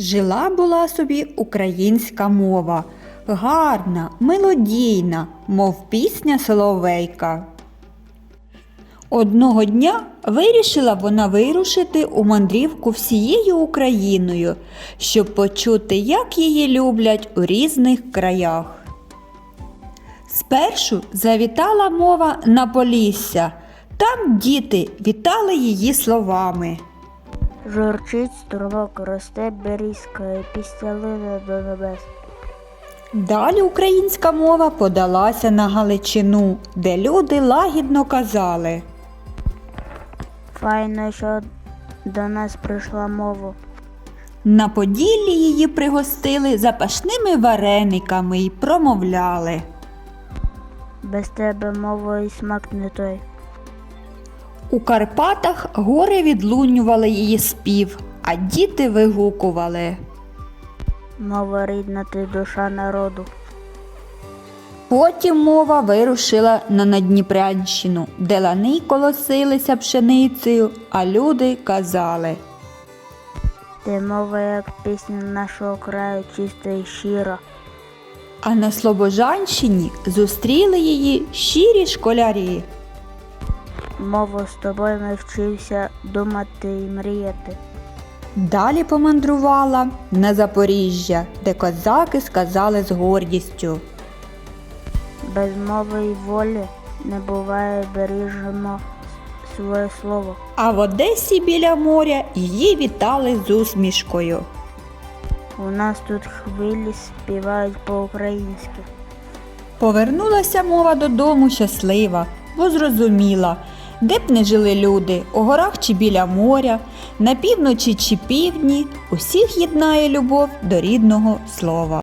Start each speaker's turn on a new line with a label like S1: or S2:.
S1: Жила була собі українська мова, гарна, мелодійна, мов пісня соловейка. Одного дня вирішила вона вирушити у мандрівку всією Україною, щоб почути, як її люблять у різних краях. Спершу завітала мова на Полісся. Там діти вітали її словами.
S2: Журчить струмок, росте берізка і пісня до небес.
S1: Далі українська мова подалася на Галичину, де люди лагідно казали.
S2: Файно, що до нас прийшла мова.
S1: На Поділлі її пригостили запашними варениками й промовляли.
S2: Без тебе мова і смак не той.
S1: У Карпатах гори відлунювали її спів, а діти вигукували.
S2: Мова рідна ти душа народу.
S1: Потім мова вирушила на Надніпрянщину, де лани колосилися пшеницею, а люди казали.
S2: Ти мова, як пісня нашого краю, чиста і щира.
S1: А на Слобожанщині зустріли її щирі школярі.
S2: Мова з тобою ми вчився думати і мріяти.
S1: Далі помандрувала на Запоріжжя, де козаки сказали з гордістю.
S2: Без мови і волі не буває, бережемо своє слово.
S1: А в Одесі біля моря її вітали з усмішкою.
S2: У нас тут хвилі співають по-українськи.
S1: Повернулася мова додому щаслива, бо зрозуміла, де б не жили люди, у горах чи біля моря, на півночі чи півдні, усіх єднає любов до рідного слова.